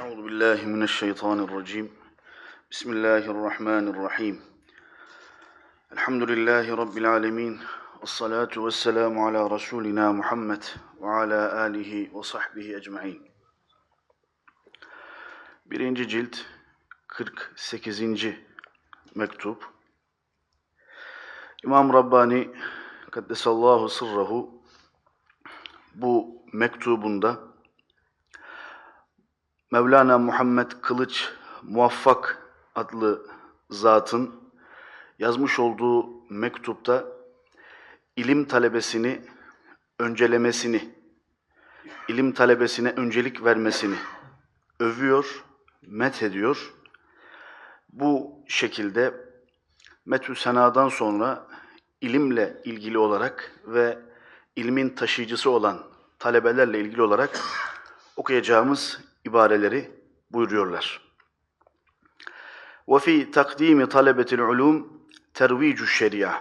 أعوذ بالله من الشيطان الرجيم بسم الله الرحمن الرحيم الحمد لله رب العالمين والصلاة والسلام على رسولنا محمد وعلى آله وصحبه أجمعين Birinci cilt 48. mektup İmam Rabbani Kaddesallahu sırrahu bu mektubunda Mevlana Muhammed Kılıç Muvaffak adlı zatın yazmış olduğu mektupta ilim talebesini öncelemesini, ilim talebesine öncelik vermesini övüyor, met ediyor. Bu şekilde metü senadan sonra ilimle ilgili olarak ve ilmin taşıyıcısı olan talebelerle ilgili olarak okuyacağımız ibareleri buyuruyorlar. وَفِي تَقْدِيمِ طَلَبَةِ الْعُلُومِ تَرْوِيجُ الشَّرِيعَةِ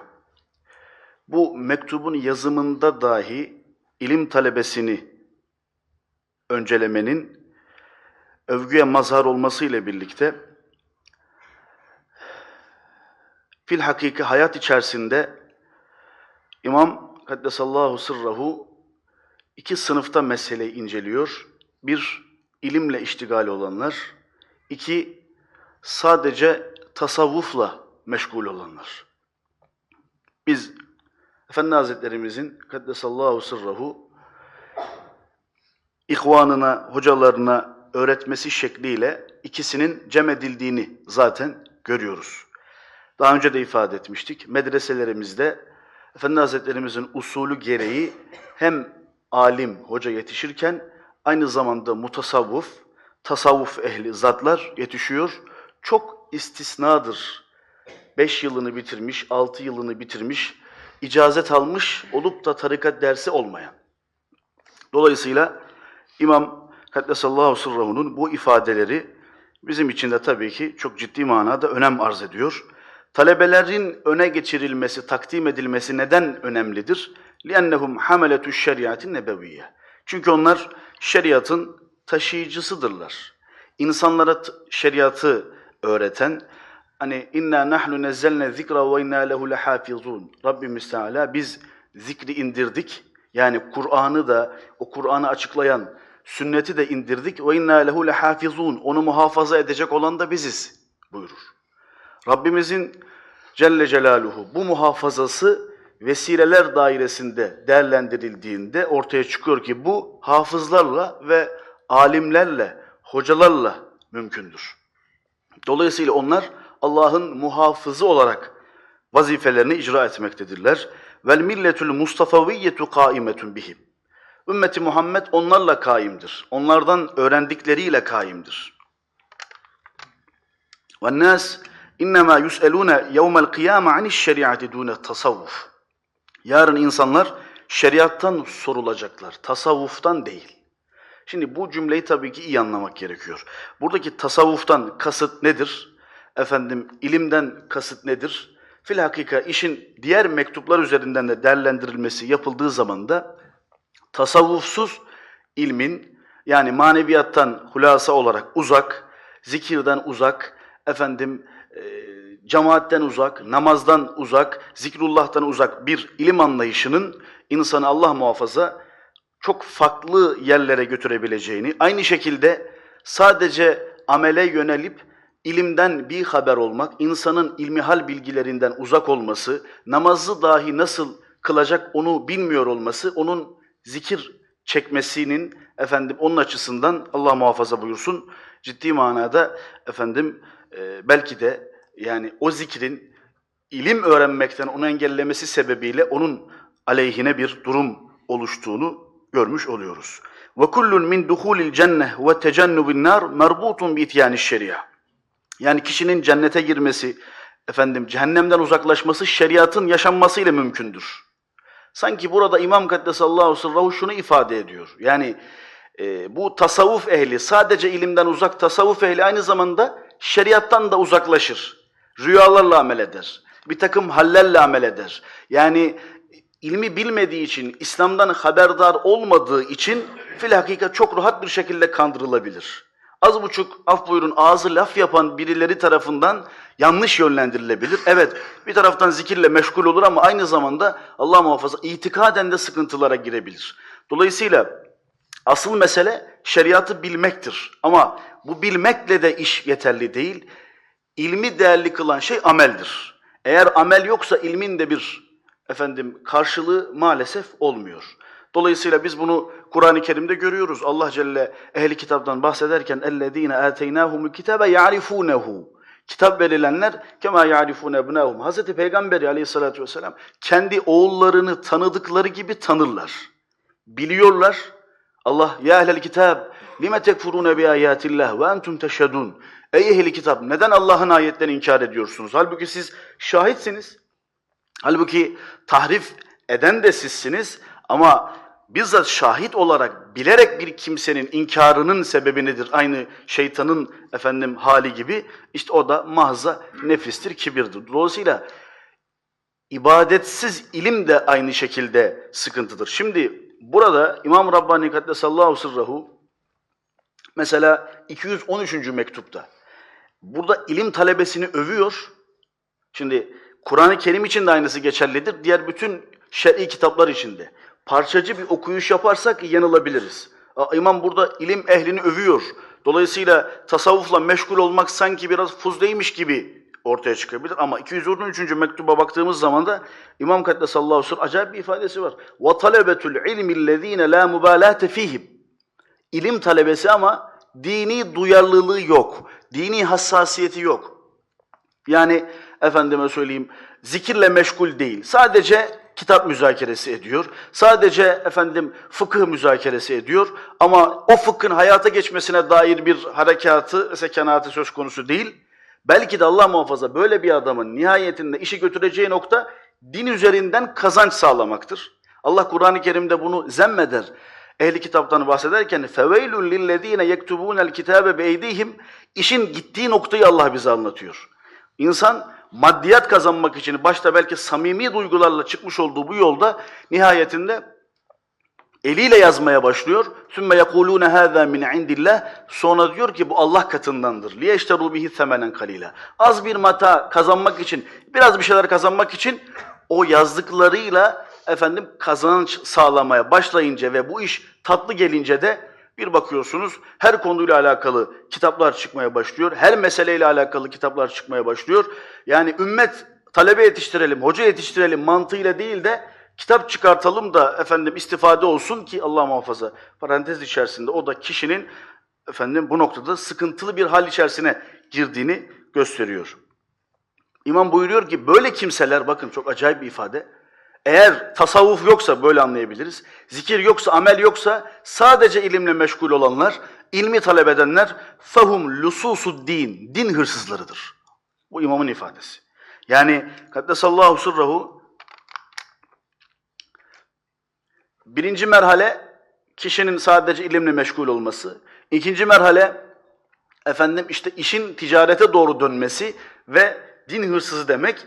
Bu mektubun yazımında dahi ilim talebesini öncelemenin övgüye mazhar olmasıyla birlikte fil hakiki hayat içerisinde İmam Kaddesallahu sırrahu iki sınıfta meseleyi inceliyor. Bir, ilimle iştigal olanlar. iki sadece tasavvufla meşgul olanlar. Biz Efendi Hazretlerimizin Kaddesallahu sırrahu ihvanına, hocalarına öğretmesi şekliyle ikisinin cem edildiğini zaten görüyoruz. Daha önce de ifade etmiştik. Medreselerimizde Efendi Hazretlerimizin usulü gereği hem alim, hoca yetişirken aynı zamanda mutasavvuf, tasavvuf ehli zatlar yetişiyor. Çok istisnadır. Beş yılını bitirmiş, altı yılını bitirmiş, icazet almış olup da tarikat dersi olmayan. Dolayısıyla İmam Kaddesallahu sırrahunun bu ifadeleri bizim için de tabii ki çok ciddi manada önem arz ediyor. Talebelerin öne geçirilmesi, takdim edilmesi neden önemlidir? لِأَنَّهُمْ حَمَلَةُ الشَّرِيَاتِ النَّبَوِيَّةِ çünkü onlar şeriatın taşıyıcısıdırlar. İnsanlara şeriatı öğreten, hani inna nahnu nezzelne zikra ve inna lehu lehafizun. Rabbimiz Teala biz zikri indirdik. Yani Kur'an'ı da o Kur'an'ı açıklayan sünneti de indirdik ve inna lehu lehafizun. Onu muhafaza edecek olan da biziz buyurur. Rabbimizin Celle Celaluhu bu muhafazası vesileler dairesinde değerlendirildiğinde ortaya çıkıyor ki bu hafızlarla ve alimlerle, hocalarla mümkündür. Dolayısıyla onlar Allah'ın muhafızı olarak vazifelerini icra etmektedirler. Vel milletul mustafaviyyetu kaimetun bihim. Ümmeti Muhammed onlarla kaimdir. Onlardan öğrendikleriyle kaimdir. Ve nas İnnemâ yus'elûne yevmel kıyâme aniş şeriatı dûne tasavvuf. Yarın insanlar şeriattan sorulacaklar, tasavvuftan değil. Şimdi bu cümleyi tabii ki iyi anlamak gerekiyor. Buradaki tasavvuftan kasıt nedir? Efendim ilimden kasıt nedir? Filhakika işin diğer mektuplar üzerinden de değerlendirilmesi yapıldığı zaman da tasavvufsuz ilmin yani maneviyattan hulasa olarak uzak, zikirden uzak, efendim e, cemaatten uzak, namazdan uzak, zikrullah'tan uzak bir ilim anlayışının insanı Allah muhafaza çok farklı yerlere götürebileceğini, aynı şekilde sadece amele yönelip ilimden bir haber olmak, insanın ilmihal bilgilerinden uzak olması, namazı dahi nasıl kılacak onu bilmiyor olması, onun zikir çekmesinin efendim onun açısından Allah muhafaza buyursun. Ciddi manada efendim e, belki de yani o zikrin ilim öğrenmekten onu engellemesi sebebiyle onun aleyhine bir durum oluştuğunu görmüş oluyoruz. Ve kullun min duhulil cenneh ve tecennubin nar merbutun bi ityaniş şeria. Yani kişinin cennete girmesi, efendim cehennemden uzaklaşması şeriatın yaşanmasıyla mümkündür. Sanki burada İmam Kaddesallahu sırrahu şunu ifade ediyor. Yani e, bu tasavvuf ehli sadece ilimden uzak tasavvuf ehli aynı zamanda şeriattan da uzaklaşır. Rüyalarla amel eder. Bir takım hallerle amel eder. Yani ilmi bilmediği için, İslam'dan haberdar olmadığı için fil hakika çok rahat bir şekilde kandırılabilir. az buçuk af buyurun ağzı laf yapan birileri tarafından yanlış yönlendirilebilir. Evet bir taraftan zikirle meşgul olur ama aynı zamanda Allah muhafaza itikaden de sıkıntılara girebilir. Dolayısıyla asıl mesele şeriatı bilmektir. Ama bu bilmekle de iş yeterli değil İlmi değerli kılan şey ameldir. Eğer amel yoksa ilmin de bir efendim karşılığı maalesef olmuyor. Dolayısıyla biz bunu Kur'an-ı Kerim'de görüyoruz. Allah Celle ehli kitaptan bahsederken اَلَّذ۪ينَ آتَيْنَاهُمُ الْكِتَابَ يَعْرِفُونَهُ Kitap verilenler kema يَعْرِفُونَ اَبْنَاهُمْ Hazreti Peygamber aleyhissalatü vesselam kendi oğullarını tanıdıkları gibi tanırlar. Biliyorlar. Allah ya ehlel kitab lime tekfurune bi ayatillah ve entum teşhedun. Ey ehli kitap neden Allah'ın ayetlerini inkar ediyorsunuz? Halbuki siz şahitsiniz. Halbuki tahrif eden de sizsiniz ama bizzat şahit olarak bilerek bir kimsenin inkarının sebebi nedir? Aynı şeytanın efendim hali gibi işte o da mahza nefistir, kibirdir. Dolayısıyla ibadetsiz ilim de aynı şekilde sıkıntıdır. Şimdi burada İmam Rabbani Kaddesallahu Sırrahu mesela 213. mektupta burada ilim talebesini övüyor. Şimdi Kur'an-ı Kerim için de aynısı geçerlidir. Diğer bütün şer'i kitaplar için de. Parçacı bir okuyuş yaparsak yanılabiliriz. Aa, İmam burada ilim ehlini övüyor. Dolayısıyla tasavvufla meşgul olmak sanki biraz fuzleymiş gibi ortaya çıkabilir. Ama 213. mektuba baktığımız zaman da İmam Kaddesallahu aleyhi ve sellem acayip bir ifadesi var. وَطَلَبَةُ الْعِلْمِ الَّذ۪ينَ لَا مُبَالَاتَ ف۪يهِمْ İlim talebesi ama dini duyarlılığı yok. Dini hassasiyeti yok. Yani efendime söyleyeyim zikirle meşgul değil. Sadece kitap müzakeresi ediyor. Sadece efendim fıkıh müzakeresi ediyor. Ama o fıkhın hayata geçmesine dair bir harekatı, sekanatı söz konusu değil. Belki de Allah muhafaza böyle bir adamın nihayetinde işi götüreceği nokta din üzerinden kazanç sağlamaktır. Allah Kur'an-ı Kerim'de bunu zemmeder ehli kitaptan bahsederken feveylun lillezine yektubunel kitabe beydihim işin gittiği noktayı Allah bize anlatıyor. İnsan maddiyat kazanmak için başta belki samimi duygularla çıkmış olduğu bu yolda nihayetinde eliyle yazmaya başlıyor. Sümme yekulune hâzâ min indillah. Sonra diyor ki bu Allah katındandır. Liye işterul bihi semenen kalila. Az bir mata kazanmak için, biraz bir şeyler kazanmak için o yazdıklarıyla efendim kazanç sağlamaya başlayınca ve bu iş tatlı gelince de bir bakıyorsunuz her konuyla alakalı kitaplar çıkmaya başlıyor. Her meseleyle alakalı kitaplar çıkmaya başlıyor. Yani ümmet talebe yetiştirelim, hoca yetiştirelim mantığıyla değil de kitap çıkartalım da efendim istifade olsun ki Allah muhafaza parantez içerisinde o da kişinin efendim bu noktada sıkıntılı bir hal içerisine girdiğini gösteriyor. İmam buyuruyor ki böyle kimseler bakın çok acayip bir ifade. Eğer tasavvuf yoksa böyle anlayabiliriz. Zikir yoksa, amel yoksa sadece ilimle meşgul olanlar, ilmi talep edenler fahum lususu din, din hırsızlarıdır. Bu imamın ifadesi. Yani kaddesallahu sırrahu birinci merhale kişinin sadece ilimle meşgul olması. İkinci merhale efendim işte işin ticarete doğru dönmesi ve din hırsızı demek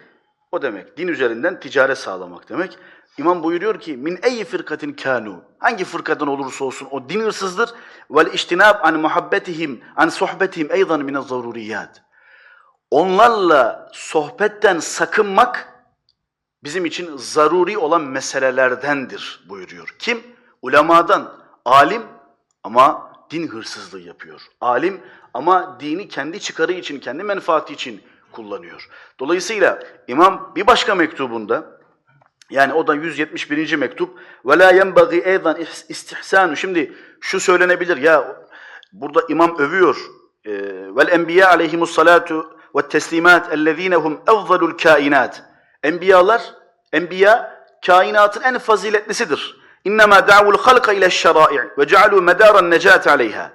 o demek. Din üzerinden ticaret sağlamak demek. İmam buyuruyor ki min ey firkatin kanu. Hangi fırkadan olursa olsun o din hırsızdır. Vel iştinab an muhabbetihim an sohbetihim eydan min zaruriyat. Onlarla sohbetten sakınmak bizim için zaruri olan meselelerdendir buyuruyor. Kim? Ulemadan, alim ama din hırsızlığı yapıyor. Alim ama dini kendi çıkarı için, kendi menfaati için kullanıyor. Dolayısıyla imam bir başka mektubunda yani o da 171. mektup ve la yenbagi eydan istihsanu. Şimdi şu söylenebilir ya burada imam övüyor. Ee, Vel enbiya aleyhimus salatu ve teslimat ellezinehum efzalul kainat. Enbiyalar, enbiya kainatın en faziletlisidir. İnnemâ da'vul halka ile şerai ve cealû medâran necât aleyha.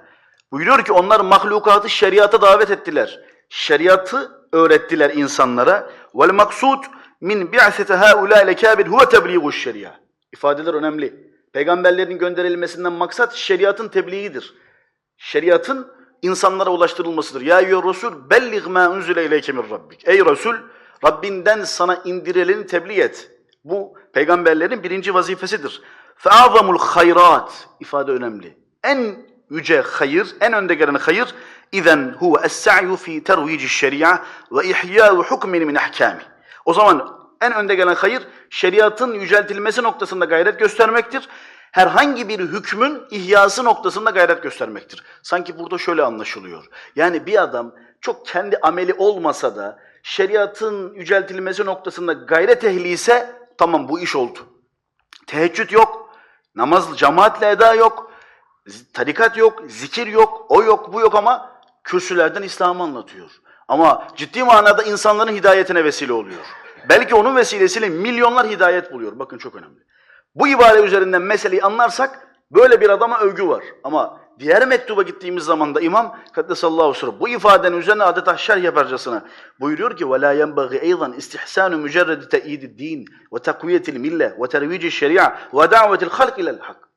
Buyuruyor ki onlar mahlukatı şeriata davet ettiler. Şeriatı öğrettiler insanlara. Vel maksud min bi'sete haula lekabir huve tebliğuş şeria. İfadeler önemli. Peygamberlerin gönderilmesinden maksat şeriatın tebliğidir. Şeriatın insanlara ulaştırılmasıdır. Ya eyyüher Resul bellig ma unzile ileyke min rabbik. Ey Resul Rabbinden sana indirileni tebliğ et. Bu peygamberlerin birinci vazifesidir. Fe'azamul hayrat ifade önemli. En yüce hayır, en önde gelen hayır izen huve es-sa'yu fi tervici şeria ve ihya'u hukmin min ahkami. O zaman en önde gelen hayır şeriatın yüceltilmesi noktasında gayret göstermektir. Herhangi bir hükmün ihyası noktasında gayret göstermektir. Sanki burada şöyle anlaşılıyor. Yani bir adam çok kendi ameli olmasa da şeriatın yüceltilmesi noktasında gayret ehli ise tamam bu iş oldu. Teheccüd yok, namaz cemaatle eda yok, tarikat yok, zikir yok, o yok, bu yok ama kürsülerden İslam'ı anlatıyor. Ama ciddi manada insanların hidayetine vesile oluyor. Belki onun vesilesiyle milyonlar hidayet buluyor. Bakın çok önemli. Bu ibare üzerinden meseleyi anlarsak böyle bir adama övgü var. Ama diğer mektuba gittiğimiz zaman da İmam Kaddesallahu sırrı bu ifadenin üzerine adeta şerh yaparcasına buyuruyor ki وَلَا يَنْبَغِي اَيْضًا اِسْتِحْسَانُ مُجَرَّدِ تَئِيدِ الدِّينِ وَتَقْوِيَةِ الْمِلَّةِ وَتَرْوِيجِ الشَّرِيعَةِ وَدَعْوَةِ الْخَلْقِ اِلَى الْحَقِّ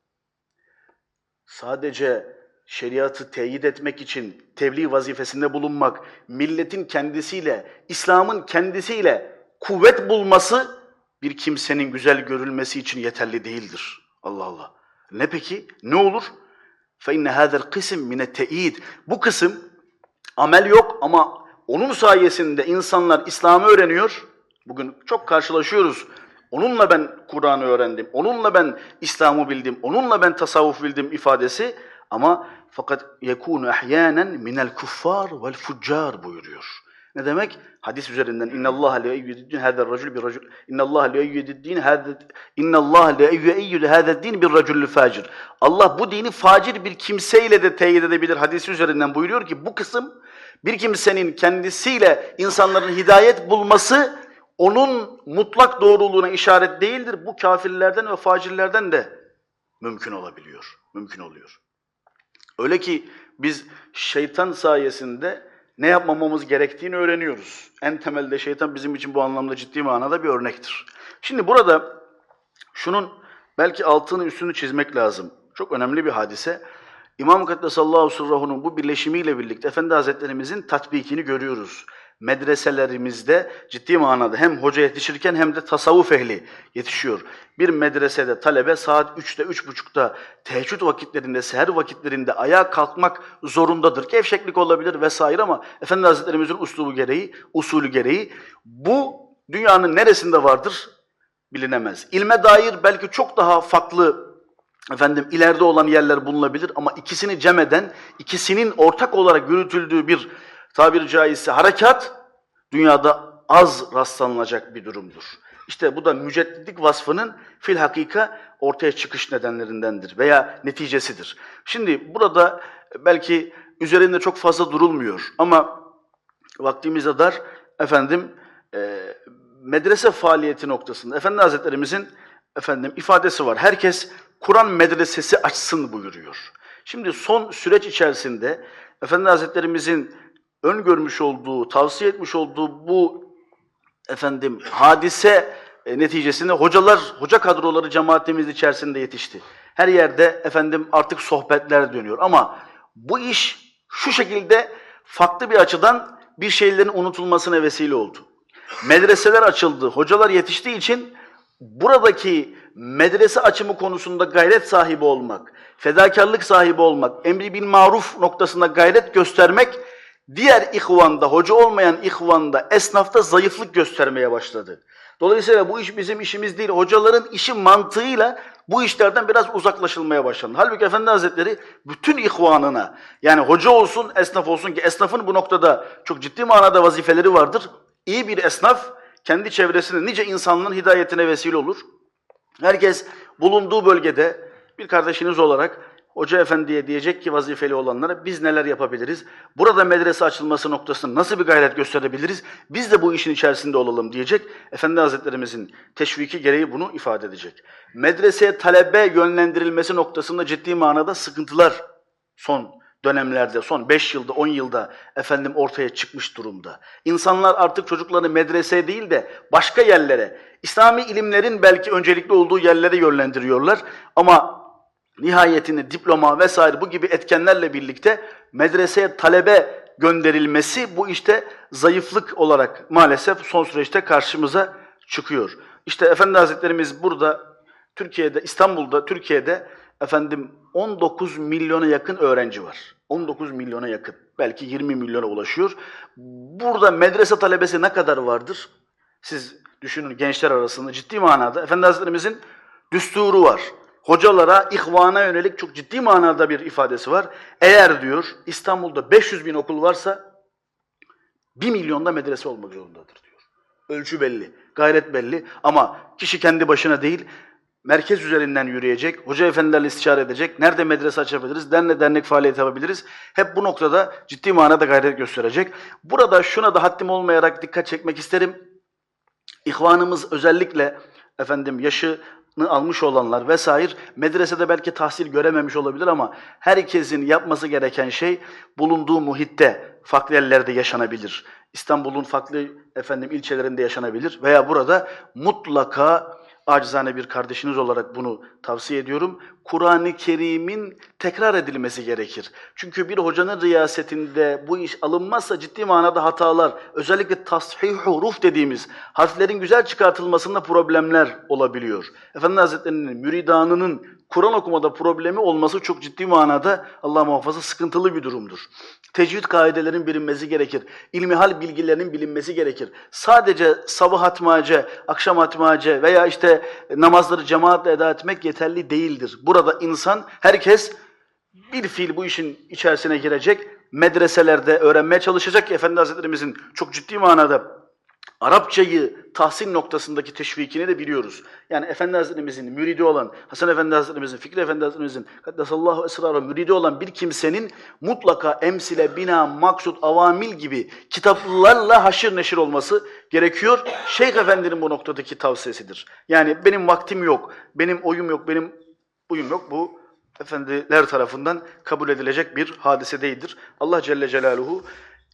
Sadece şeriatı teyit etmek için tebliğ vazifesinde bulunmak, milletin kendisiyle, İslam'ın kendisiyle kuvvet bulması bir kimsenin güzel görülmesi için yeterli değildir. Allah Allah. Ne peki? Ne olur? فَاِنَّ هَذَا الْقِسِمْ مِنَ التَّئِيدِ Bu kısım amel yok ama onun sayesinde insanlar İslam'ı öğreniyor. Bugün çok karşılaşıyoruz. Onunla ben Kur'an'ı öğrendim, onunla ben İslam'ı bildim, onunla ben tasavvuf bildim ifadesi ama fakat yekunu ahyanen minel kuffar vel fuccar buyuruyor. Ne demek? Hadis üzerinden inna Allah la yu'idin hada racul bir racul inna Allah la yu'idin hada inna Allah la yu'idin hada din bir racul facir. Allah bu dini facir bir kimseyle de teyit edebilir. Hadisi üzerinden buyuruyor ki bu kısım bir kimsenin kendisiyle insanların hidayet bulması onun mutlak doğruluğuna işaret değildir. Bu kafirlerden ve facirlerden de mümkün olabiliyor. Mümkün oluyor. Öyle ki biz şeytan sayesinde ne yapmamamız gerektiğini öğreniyoruz. En temelde şeytan bizim için bu anlamda ciddi manada bir örnektir. Şimdi burada şunun belki altını üstünü çizmek lazım. Çok önemli bir hadise. İmam Kaddesallahu sırrahu'nun bu birleşimiyle birlikte Efendi Hazretlerimizin tatbikini görüyoruz. Medreselerimizde ciddi manada hem hoca yetişirken hem de tasavvuf ehli yetişiyor. Bir medresede talebe saat 3'te, 3.30'da teheccüd vakitlerinde, seher vakitlerinde ayağa kalkmak zorundadır. Gevşeklik olabilir vesaire ama Efendi Hazretlerimizin uslubu gereği, usulü gereği bu dünyanın neresinde vardır bilinemez. İlme dair belki çok daha farklı efendim ileride olan yerler bulunabilir ama ikisini cem eden, ikisinin ortak olarak yürütüldüğü bir tabiri caizse harekat dünyada az rastlanılacak bir durumdur. İşte bu da mücedditlik vasfının fil hakika ortaya çıkış nedenlerindendir veya neticesidir. Şimdi burada belki üzerinde çok fazla durulmuyor ama vaktimize dar efendim e, medrese faaliyeti noktasında Efendi Hazretlerimizin efendim ifadesi var. Herkes Kur'an medresesi açsın buyuruyor. Şimdi son süreç içerisinde Efendi Hazretlerimizin öngörmüş olduğu, tavsiye etmiş olduğu bu efendim hadise e, neticesinde hocalar, hoca kadroları cemaatimiz içerisinde yetişti. Her yerde efendim artık sohbetler dönüyor ama bu iş şu şekilde farklı bir açıdan bir şeylerin unutulmasına vesile oldu. Medreseler açıldı, hocalar yetiştiği için buradaki medrese açımı konusunda gayret sahibi olmak, fedakarlık sahibi olmak, emri bil maruf noktasında gayret göstermek diğer ihvanda, hoca olmayan ihvanda, esnafta zayıflık göstermeye başladı. Dolayısıyla bu iş bizim işimiz değil. Hocaların işi mantığıyla bu işlerden biraz uzaklaşılmaya başlandı. Halbuki Efendi Hazretleri bütün ihvanına yani hoca olsun, esnaf olsun ki esnafın bu noktada çok ciddi manada vazifeleri vardır. İyi bir esnaf kendi çevresinde nice insanların hidayetine vesile olur. Herkes bulunduğu bölgede bir kardeşiniz olarak Hoca Efendi'ye diyecek ki vazifeli olanlara biz neler yapabiliriz? Burada medrese açılması noktasında nasıl bir gayret gösterebiliriz? Biz de bu işin içerisinde olalım diyecek. Efendi Hazretlerimizin teşviki gereği bunu ifade edecek. Medreseye talebe yönlendirilmesi noktasında ciddi manada sıkıntılar son dönemlerde, son 5 yılda, 10 yılda efendim ortaya çıkmış durumda. İnsanlar artık çocuklarını medreseye değil de başka yerlere, İslami ilimlerin belki öncelikli olduğu yerlere yönlendiriyorlar. Ama nihayetinde diploma vesaire bu gibi etkenlerle birlikte medreseye talebe gönderilmesi bu işte zayıflık olarak maalesef son süreçte karşımıza çıkıyor. İşte Efendi Hazretlerimiz burada Türkiye'de, İstanbul'da, Türkiye'de efendim 19 milyona yakın öğrenci var. 19 milyona yakın. Belki 20 milyona ulaşıyor. Burada medrese talebesi ne kadar vardır? Siz düşünün gençler arasında ciddi manada Efendi Hazretlerimizin düsturu var. Hocalara, ihvana yönelik çok ciddi manada bir ifadesi var. Eğer diyor İstanbul'da 500 bin okul varsa 1 milyonda medrese olmak zorundadır diyor. Ölçü belli, gayret belli ama kişi kendi başına değil, merkez üzerinden yürüyecek, hoca efendilerle istişare edecek, nerede medrese açabiliriz, nerede dernek faaliyeti yapabiliriz, hep bu noktada ciddi manada gayret gösterecek. Burada şuna da haddim olmayarak dikkat çekmek isterim. İhvanımız özellikle efendim yaşını almış olanlar vesaire medresede belki tahsil görememiş olabilir ama herkesin yapması gereken şey bulunduğu muhitte farklı yerlerde yaşanabilir. İstanbul'un farklı efendim ilçelerinde yaşanabilir veya burada mutlaka acizane bir kardeşiniz olarak bunu tavsiye ediyorum. Kur'an-ı Kerim'in tekrar edilmesi gerekir. Çünkü bir hocanın riyasetinde bu iş alınmazsa ciddi manada hatalar, özellikle tashih huruf dediğimiz harflerin güzel çıkartılmasında problemler olabiliyor. Efendi Hazretleri'nin müridanının Kur'an okumada problemi olması çok ciddi manada Allah muhafaza sıkıntılı bir durumdur. Tecvid kaidelerin bilinmesi gerekir. İlmihal bilgilerinin bilinmesi gerekir. Sadece sabah hatmace, akşam hatmace veya işte namazları cemaatle eda etmek yeterli değildir. Burada insan, herkes bir fiil bu işin içerisine girecek, medreselerde öğrenmeye çalışacak ki Efendi Hazretlerimizin çok ciddi manada Arapçayı tahsin noktasındaki teşvikini de biliyoruz. Yani Efendi Hazretlerimizin müridi olan, Hasan Efendi Hazretlerimizin, Fikri Efendi Hazretlerimizin, Kaddesallahu esrarı müridi olan bir kimsenin mutlaka emsile, bina, maksut, avamil gibi kitaplarla haşır neşir olması gerekiyor. Şeyh Efendi'nin bu noktadaki tavsiyesidir. Yani benim vaktim yok, benim oyum yok, benim uyum yok. Bu efendiler tarafından kabul edilecek bir hadise değildir. Allah Celle Celaluhu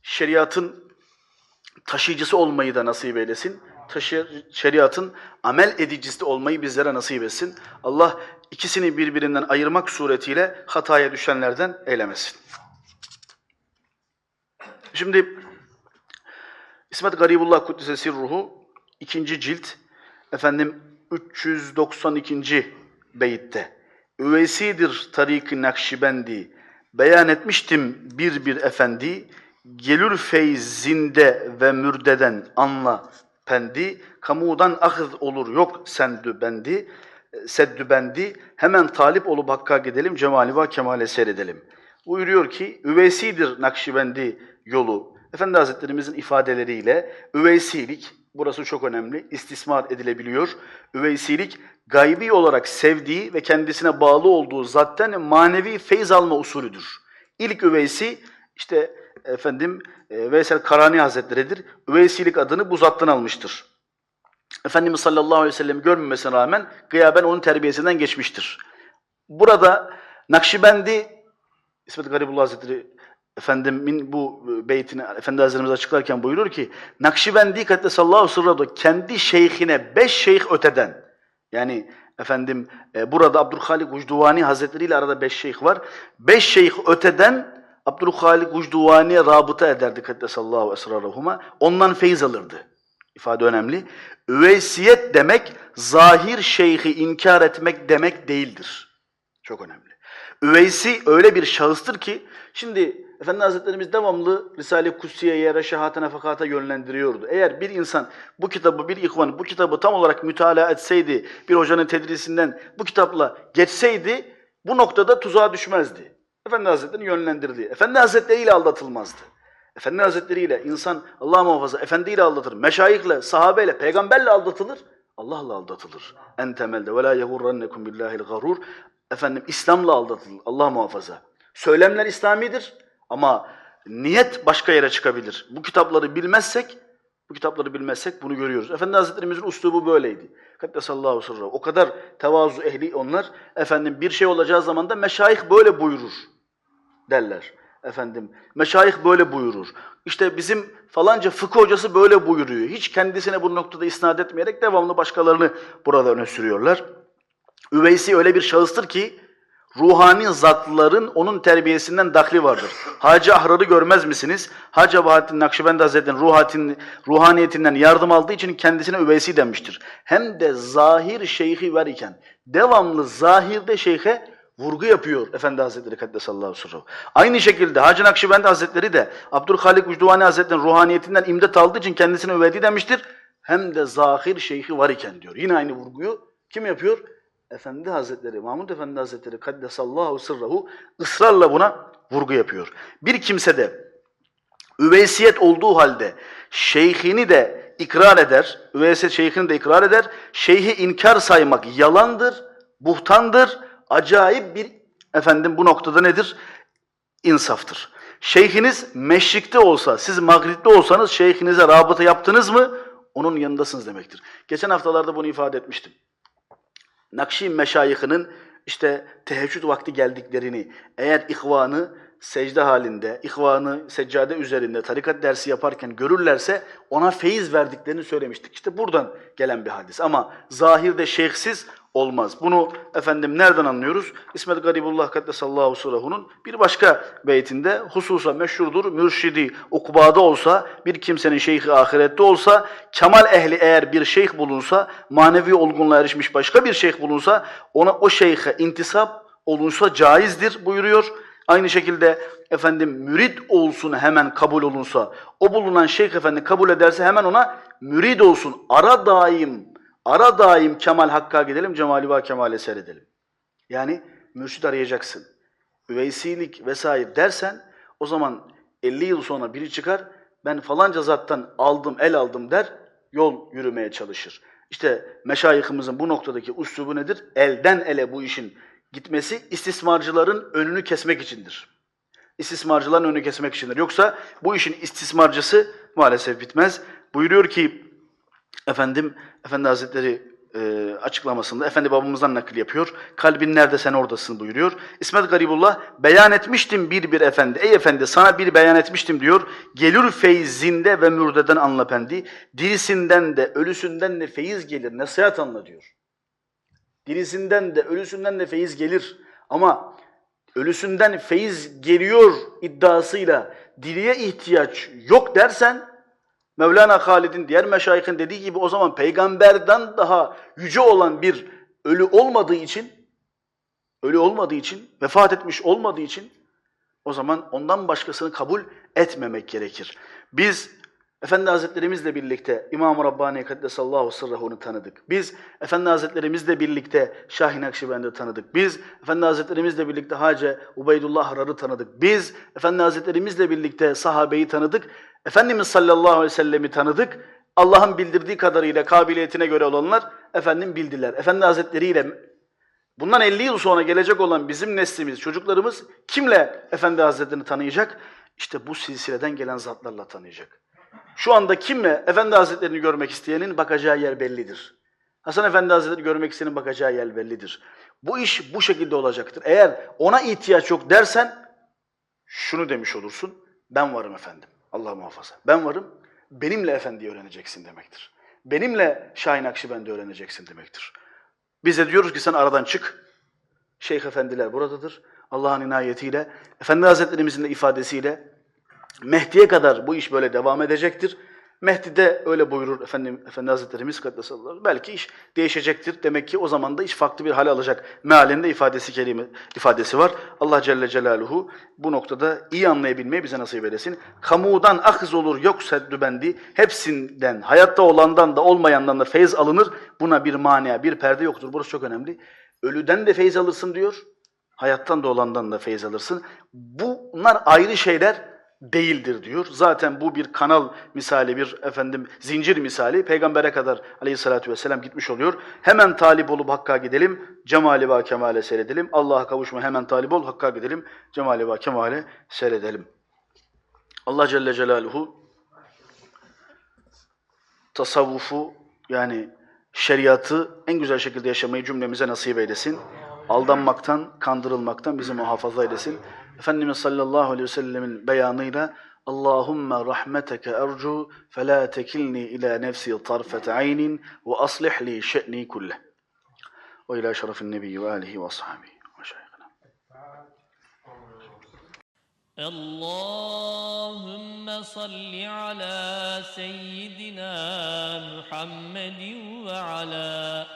şeriatın taşıyıcısı olmayı da nasip eylesin. Taşı, şeriatın amel edicisi olmayı bizlere nasip etsin. Allah ikisini birbirinden ayırmak suretiyle hataya düşenlerden eylemesin. Şimdi İsmet Garibullah Kuddise Sirruhu ikinci cilt efendim 392. beyitte Üveysidir tarik-i Nakşibendi beyan etmiştim bir bir efendi gelür feyzinde ve mürdeden anla pendi, kamudan ahız olur yok sendü bendi, seddü bendi, hemen talip olup hakka gidelim, cemali ve kemale seyredelim. Buyuruyor ki, üveysidir Nakşibendi yolu. Efendi Hazretlerimizin ifadeleriyle üveysilik, burası çok önemli, istismar edilebiliyor. Üveysilik, gaybi olarak sevdiği ve kendisine bağlı olduğu zatten manevi feyz alma usulüdür. İlk üveysi, işte efendim e, Veysel Karani Hazretleri'dir. Üveysilik adını bu zattan almıştır. Efendimiz sallallahu aleyhi ve sellem görmemesine rağmen gıyaben onun terbiyesinden geçmiştir. Burada Nakşibendi, İsmet Garibullah Hazretleri Efendimin bu beytini Efendi Hazretlerimiz açıklarken buyurur ki Nakşibendi Kaddesallahu sırradu kendi şeyhine beş şeyh öteden yani efendim e, burada Abdülhalik Ucduvani Hazretleri ile arada beş şeyh var. Beş şeyh öteden Abdülhalik Ucduvani'ye rabıta ederdi Kaddesallahu esrarahuma. Ondan feyiz alırdı. İfade önemli. Üveysiyet demek zahir şeyhi inkar etmek demek değildir. Çok önemli. Üveysi öyle bir şahıstır ki şimdi Efendi Hazretlerimiz devamlı Risale-i Kutsiye'ye, Reşahat-ı Nefakat'a yönlendiriyordu. Eğer bir insan bu kitabı, bir ihvan bu kitabı tam olarak mütalaa etseydi, bir hocanın tedrisinden bu kitapla geçseydi bu noktada tuzağa düşmezdi. Efendi Hazretleri yönlendirdi. Efendi Hazretleri ile aldatılmazdı. Efendi Hazretleri ile insan Allah muhafaza Efendi ile aldatır. Meşayihle, sahabeyle, peygamberle aldatılır. Allah'la aldatılır. En temelde ve la yehurrannekum billahil garur. Efendim İslam'la aldatılır. Allah muhafaza. Söylemler İslamidir ama niyet başka yere çıkabilir. Bu kitapları bilmezsek bu kitapları bilmezsek bunu görüyoruz. Efendi Hazretlerimizin uslubu böyleydi. Kaddesallahu sırra. O kadar tevazu ehli onlar. Efendim bir şey olacağı zaman da meşayih böyle buyurur derler. Efendim meşayih böyle buyurur. İşte bizim falanca fıkıh hocası böyle buyuruyor. Hiç kendisine bu noktada isnat etmeyerek devamlı başkalarını burada öne sürüyorlar. Üveysi öyle bir şahıstır ki ruhani zatların onun terbiyesinden dahli vardır. Hacı Ahrar'ı görmez misiniz? Hacı Bahattin Nakşibendi Hazretleri'nin ruhatin, ruhaniyetinden yardım aldığı için kendisine üveysi denmiştir. Hem de zahir şeyhi var iken devamlı zahirde şeyhe vurgu yapıyor Efendi Hazretleri Kaddesallahu sırrı. Aynı şekilde Hacı Nakşibendi Hazretleri de Abdülhalik Ucduvani Hazretleri'nin ruhaniyetinden imdet aldığı için kendisine üvedi demiştir. Hem de zahir şeyhi var iken diyor. Yine aynı vurguyu kim yapıyor? Efendi Hazretleri, Mahmud Efendi Hazretleri Kaddesallahu sırrahu ısrarla buna vurgu yapıyor. Bir kimse de üveysiyet olduğu halde şeyhini de ikrar eder, üveysiyet şeyhini de ikrar eder, şeyhi inkar saymak yalandır, buhtandır, acayip bir efendim bu noktada nedir? İnsaftır. Şeyhiniz meşrikte olsa, siz Maghrib'de olsanız şeyhinize rabıta yaptınız mı? Onun yanındasınız demektir. Geçen haftalarda bunu ifade etmiştim. Nakşi meşayihinin işte teheccüd vakti geldiklerini, eğer ihvanı secde halinde, ihvanı seccade üzerinde tarikat dersi yaparken görürlerse ona feyiz verdiklerini söylemiştik. İşte buradan gelen bir hadis. Ama zahirde şeyhsiz olmaz. Bunu efendim nereden anlıyoruz? İsmet Garibullah Kaddesallahu Surahu'nun bir başka beytinde hususa meşhurdur. Mürşidi ukbada olsa, bir kimsenin şeyhi ahirette olsa, kemal ehli eğer bir şeyh bulunsa, manevi olgunluğa erişmiş başka bir şeyh bulunsa, ona o şeyhe intisap olunsa caizdir buyuruyor. Aynı şekilde efendim mürid olsun hemen kabul olunsa, o bulunan şeyh efendi kabul ederse hemen ona mürid olsun. Ara daim, ara daim Kemal Hakk'a gidelim, Cemali ve Kemal'e seyredelim. Yani mürşid arayacaksın. Üveysilik vesaire dersen o zaman 50 yıl sonra biri çıkar, ben falanca zattan aldım, el aldım der, yol yürümeye çalışır. İşte meşayihimizin bu noktadaki üslubu nedir? Elden ele bu işin gitmesi istismarcıların önünü kesmek içindir. İstismarcıların önünü kesmek içindir. Yoksa bu işin istismarcısı maalesef bitmez. Buyuruyor ki efendim Efendi Hazretleri e, açıklamasında Efendi babamızdan nakil yapıyor. Kalbin nerede sen oradasın buyuruyor. İsmet Garibullah beyan etmiştim bir bir efendi. Ey efendi sana bir beyan etmiştim diyor. Gelir feyzinde ve mürdeden anla pendi. Dirisinden de ölüsünden de feyiz gelir. Nasihat anla diyor. Dirisinden de ölüsünden de feyiz gelir. Ama ölüsünden feyiz geliyor iddiasıyla diriye ihtiyaç yok dersen Mevlana Halid'in diğer meşayihin dediği gibi o zaman peygamberden daha yüce olan bir ölü olmadığı için ölü olmadığı için, vefat etmiş olmadığı için o zaman ondan başkasını kabul etmemek gerekir. Biz Efendi Hazretlerimizle birlikte İmam-ı Rabbani Kaddesallahu sırrahu'nu tanıdık. Biz Efendi Hazretlerimizle birlikte Şahin Akşibendi tanıdık. Biz Efendi Hazretlerimizle birlikte Hacı Ubeydullah Harar'ı tanıdık. Biz Efendi Hazretlerimizle birlikte sahabeyi tanıdık. Efendimiz sallallahu aleyhi ve sellemi tanıdık. Allah'ın bildirdiği kadarıyla kabiliyetine göre olanlar efendim bildiler. Efendi Hazretleriyle bundan 50 yıl sonra gelecek olan bizim neslimiz, çocuklarımız kimle Efendi Hazretlerini tanıyacak? İşte bu silsileden gelen zatlarla tanıyacak. Şu anda kimle Efendi Hazretlerini görmek isteyenin bakacağı yer bellidir. Hasan Efendi Hazretleri görmek isteyenin bakacağı yer bellidir. Bu iş bu şekilde olacaktır. Eğer ona ihtiyaç yok dersen şunu demiş olursun. Ben varım efendim. Allah muhafaza. Ben varım. Benimle efendiyi öğreneceksin demektir. Benimle Şahin Akşibendi öğreneceksin demektir. Biz de diyoruz ki sen aradan çık. Şeyh efendiler buradadır. Allah'ın inayetiyle, Efendi Hazretlerimizin de ifadesiyle Mehdi'ye kadar bu iş böyle devam edecektir. Mehdi de öyle buyurur efendim Efendi Hazretlerimiz Kaddesallahu. Belki iş değişecektir. Demek ki o zaman da iş farklı bir hal alacak. Mealinde ifadesi kelime ifadesi var. Allah Celle Celaluhu bu noktada iyi anlayabilmeyi bize nasip eylesin. Kamudan akız olur yok seddü bendi. Hepsinden, hayatta olandan da olmayandan da feyz alınır. Buna bir mania, bir perde yoktur. Burası çok önemli. Ölüden de feyz alırsın diyor. Hayattan da olandan da feyz alırsın. Bunlar ayrı şeyler değildir diyor. Zaten bu bir kanal misali, bir efendim zincir misali. Peygambere kadar aleyhissalatü vesselam gitmiş oluyor. Hemen talip olup Hakk'a gidelim, cemali ve kemale seyredelim. Allah'a kavuşma hemen talip ol, Hakk'a gidelim, cemali ve kemale seyredelim. Allah Celle Celaluhu tasavvufu yani şeriatı en güzel şekilde yaşamayı cümlemize nasip eylesin. Aldanmaktan, kandırılmaktan bizi muhafaza eylesin. Efendimiz sallallahu aleyhi ve sellemin beyanıyla Allahümme rahmeteke ercu fe la tekilni ila nefsi tarfete aynin ve aslih li şe'ni kulle. Ve ila şerefin nebiyyi ve alihi ve şeyhina. اللهم صل على سيدنا محمد وعلى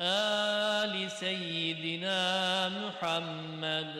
آل سيدنا محمد